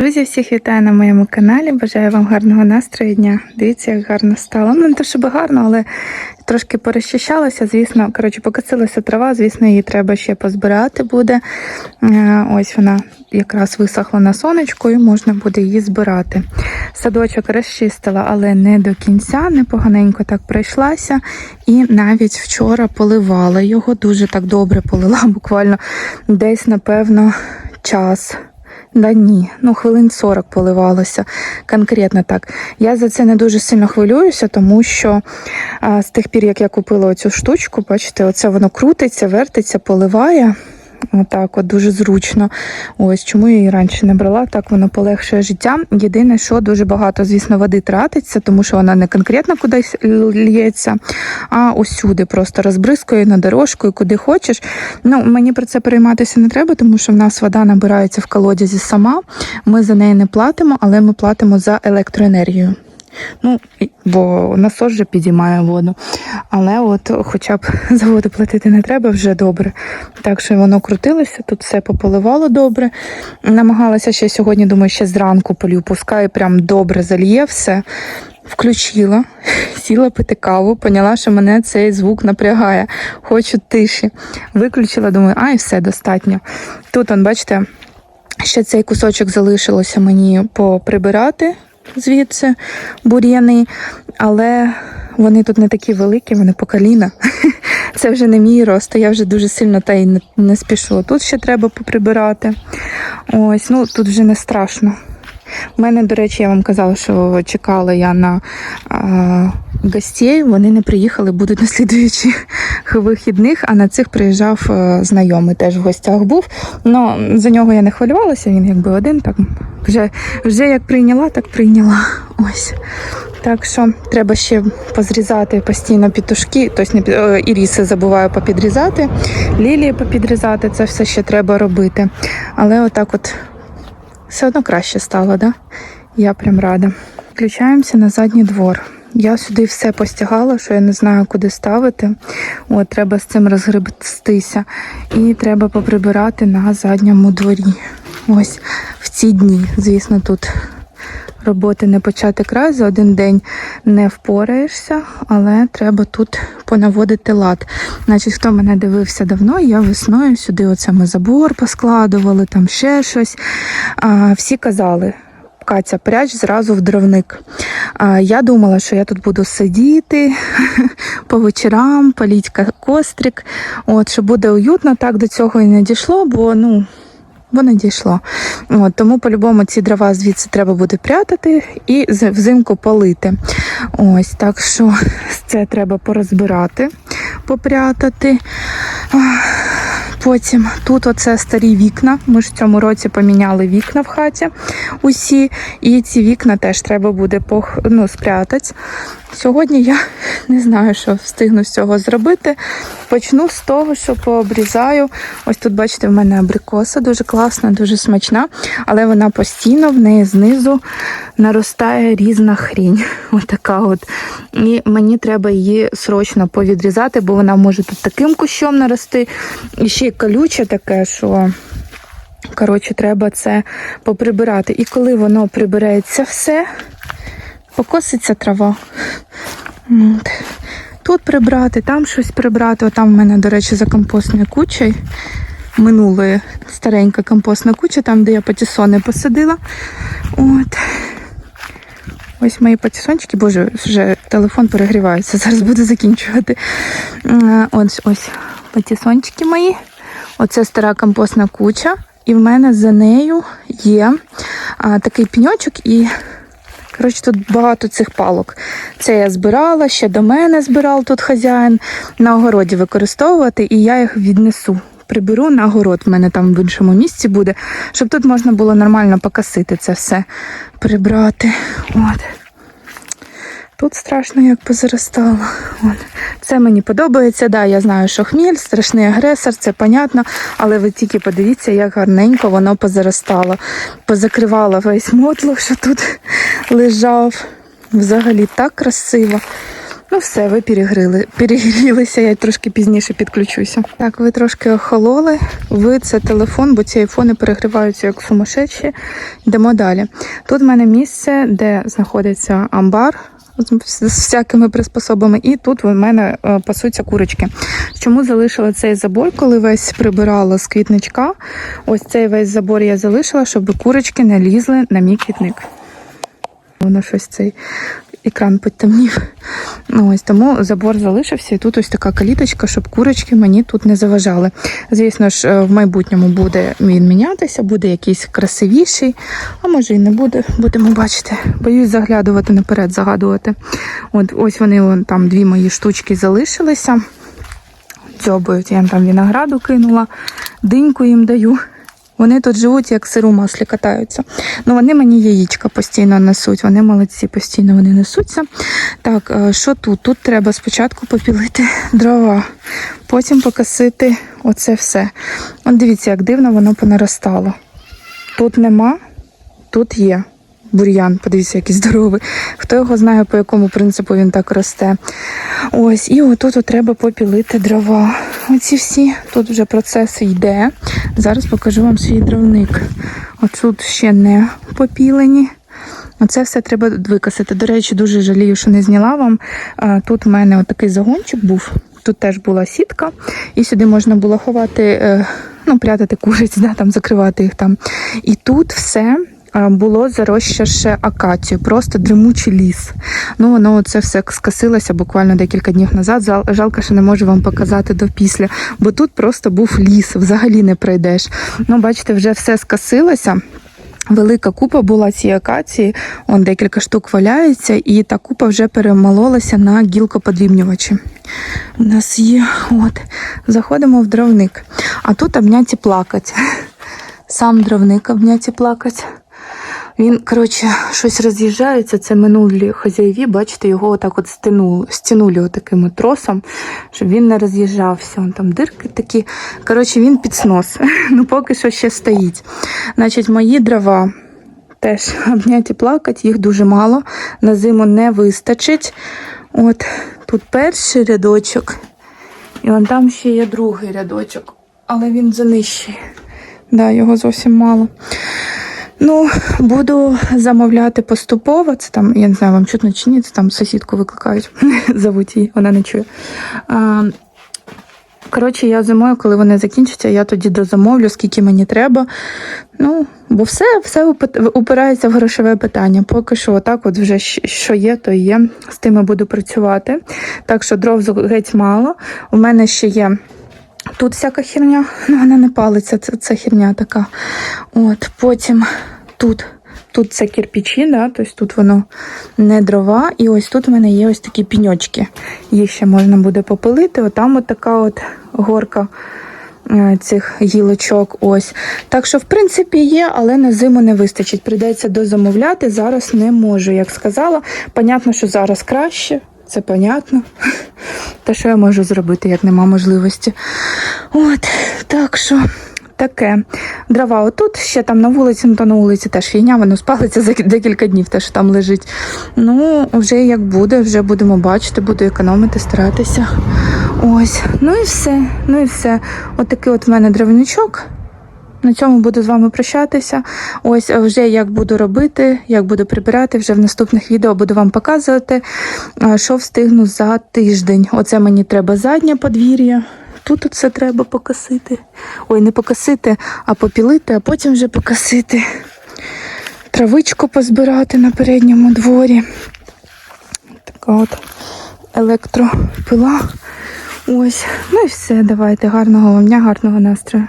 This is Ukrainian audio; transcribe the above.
Друзі, всіх вітаю на моєму каналі. Бажаю вам гарного настрою дня. Дивіться, як гарно стало. Ну, не те, щоб гарно, але трошки порозчищалося. Звісно, коротше, покосилася трава, звісно, її треба ще позбирати буде. Е, Ось вона якраз висохла на сонечку і можна буде її збирати. Садочок розчистила, але не до кінця, непоганенько так пройшлася. І навіть вчора поливала його, дуже так добре полила, буквально десь, напевно, час. Да ні, ну хвилин 40 поливалося. Конкретно так. Я за це не дуже сильно хвилююся, тому що а, з тих пір, як я купила оцю штучку, бачите, оце воно крутиться, вертиться, поливає. Отак, от дуже зручно. Ось чому я її раніше не брала, так воно полегшує життя. Єдине, що дуже багато, звісно, води тратиться, тому що вона не конкретно кудись лється, а усюди просто розбризкує на дорожку і куди хочеш. Ну, мені про це перейматися не треба, тому що в нас вода набирається в колодязі сама. Ми за неї не платимо, але ми платимо за електроенергію. Ну, бо насос же підіймає воду. Але от хоча б за воду платити не треба, вже добре. Так що воно крутилося, тут все пополивало добре. Намагалася ще сьогодні, думаю, ще зранку полю, пускай прям добре зальє все. Включила, сіла пити каву, поняла, що мене цей звук напрягає. Хочу тиші. Виключила, думаю, а і все достатньо. Тут, он, бачите, ще цей кусочок залишилося мені поприбирати звідси бур'яни, але вони тут не такі великі, вони по коліна. Це вже не мій рост, я вже дуже сильно та й не спішу. Тут ще треба поприбирати. Ось, ну тут вже не страшно. У мене, до речі, я вам казала, що чекала я на а, гостей. Вони не приїхали, будуть на слідуючих вихідних, а на цих приїжджав е, знайомий, теж в гостях був. Ну, за нього я не хвилювалася, він якби один, так вже, вже як прийняла, так прийняла. Ось. Так що треба ще позрізати постійно пітушки, тобто е, іріси забуваю попідрізати, лілії попідрізати, це все ще треба робити. Але отак от все одно краще стало, да? Я прям рада. Включаємося на задній двор. Я сюди все постягала, що я не знаю, куди ставити. От, треба з цим розгребстися. І треба поприбирати на задньому дворі. Ось в ці дні, звісно, тут роботи не почати край, за один день не впораєшся, але треба тут понаводити лад. Значить, хто мене дивився давно, я весною сюди оце ми забор поскладували, там ще щось. А, всі казали. Катя, пряч зразу в дровник. Я думала, що я тут буду сидіти по вечорам, паліть кострик. От, що буде уютно, так до цього і не дійшло, бо ну, бо не дійшло. От, тому по-любому ці дрова звідси треба буде прятати і взимку полити. Ось, так що це треба порозбирати, попрятати. Потім тут оце старі вікна. Ми ж в цьому році поміняли вікна в хаті усі. І ці вікна теж треба буде пох... ну, спрятати. Сьогодні я не знаю, що встигну з цього зробити. Почну з того, що пообрізаю. Ось тут, бачите, в мене абрикоса дуже класна, дуже смачна, але вона постійно в неї знизу наростає різна хрінь. Отака от. І мені треба її срочно повідрізати, бо вона може тут таким кущом нарости. І ще й колюче таке, що. Коротше, треба це поприбирати. І коли воно прибереться все, покоситься трава. Тут прибрати, там щось прибрати. Отам в мене, до речі, за компостною кучею. Минулої старенька компостна куча, там, де я патісони посадила. От. Ось мої патісончики, боже, вже телефон перегрівається, зараз буду закінчувати. Е, Ось ось патісончики мої. Оце стара компостна куча. І в мене за нею є а, такий пеньочок і. Коротше, тут багато цих палок. Це я збирала, ще до мене збирав тут хазяїн на огороді використовувати, і я їх віднесу. Приберу на город, в мене там в іншому місці буде, щоб тут можна було нормально покосити це все, прибрати. От. Тут страшно як позаростало. От. Це мені подобається. Да, я знаю, що хміль, страшний агресор, це понятно, але ви тільки подивіться, як гарненько воно позаростало. Позакривала весь мотлох, що тут лежав. Взагалі так красиво. Ну все, ви перегріли, перегрілися, я трошки пізніше підключуся. Так, ви трошки охололи. Ви це телефон, бо ці айфони перегріваються як сумасшедші. Йдемо далі. Тут в мене місце, де знаходиться амбар. З всякими приспособами, і тут в мене е, пасуться курочки. Чому залишила цей забор, коли весь прибирала з квітничка? Ось цей весь забор я залишила, щоб курочки не лізли на мій квітник. Воно щось цей екран потемнів. Ну, ось тому забор залишився, і тут ось така каліточка, щоб курочки мені тут не заважали. Звісно ж, е, в майбутньому буде він мінятися, буде якийсь красивіший, а може і не буде, будемо бачити. Боюсь заглядувати наперед, загадувати. От ось вони вон, там дві мої штучки залишилися. Дзьобають, я їм там винограду кинула, диньку їм даю. Вони тут живуть, як сиру маслі катаються. Ну, вони мені яєчка постійно несуть. Вони молодці, постійно вони несуться. Так, е, що тут? Тут треба спочатку попілити дрова, потім покосити оце все. От дивіться, як дивно воно понаростало. Тут нема, тут є. Бур'ян, подивіться, який здоровий. Хто його знає, по якому принципу він так росте. Ось, і отут от треба попілити дрова. Оці всі, тут вже процес йде. Зараз покажу вам свій дровник. Отут ще не попілені. Оце все треба викосити. До речі, дуже жалію, що не зняла вам. Тут в мене такий загончик був. Тут теж була сітка, і сюди можна було ховати, е, ну, прятати куриць, да, там, закривати їх там. І тут все було зарощаше акацію, просто дремучий ліс. Ну, воно це все скосилося буквально декілька днів назад. Жалко, що не можу вам показати до після, бо тут просто був ліс, взагалі не пройдеш. Ну, бачите, вже все скосилося. Велика купа була цієї акації, он декілька штук валяється, і та купа вже перемололася на гілкоподрібнювачі. У нас є, от, заходимо в дровник. А тут обняті плакать. Сам дровник обняті плакать. Він, коротше, щось роз'їжджається. Це минулі хазяєві, бачите, його отак от стянули, стянули отаким от тросом, щоб він не роз'їжджався. Вон там дирки такі. Коротше, він під снос. Ну, поки що ще стоїть. Значить, мої дрова теж обняті плакать, їх дуже мало. На зиму не вистачить. От тут перший рядочок. І вон там ще є другий рядочок, але він занижчий. Да, його зовсім мало. Ну, буду замовляти поступово. Це там, я не знаю, вам чутно чи ні, це там сусідку викликають, зовуть її, вона не чує. А, коротше, я зимою, коли вони закінчаться, я тоді дозамовлю, скільки мені треба. Ну, бо все, все упирається в грошове питання. Поки що, отак, от вже що є, то є. З тими буду працювати. Так що дров геть мало. У мене ще є. Тут всяка херня, ну вона не палиться, це, це херня така. От, потім тут. Тут це кирпичі, да, тобто тут воно не дрова. І ось тут в мене є ось такі піньочки. Їх ще можна буде попилити. Отам от така от горка е, цих гілочок. Ось. Так що, в принципі, є, але на зиму не вистачить. Прийдеться дозамовляти. Зараз не можу, як сказала. Понятно, що зараз краще. Це понятно. Та що я можу зробити, як нема можливості. От, так що таке. Дрова отут, ще там на вулиці, ну то на вулиці теж фігня, воно спалиться за декілька днів, те, що там лежить. Ну, вже як буде, вже будемо бачити, буду економити, старатися. Ось. Ну і все. Ну і все. Отакий от в мене дровничок. На цьому буду з вами прощатися. Ось вже як буду робити, як буду прибирати, вже в наступних відео буду вам показувати, що встигну за тиждень. Оце мені треба заднє подвір'я. Тут все треба покосити. Ой, не покосити, а попілити, а потім вже покосити. Травичку позбирати на передньому дворі. Така от електропила. Ось. Ну і все, давайте. Гарного вам дня, гарного настрою.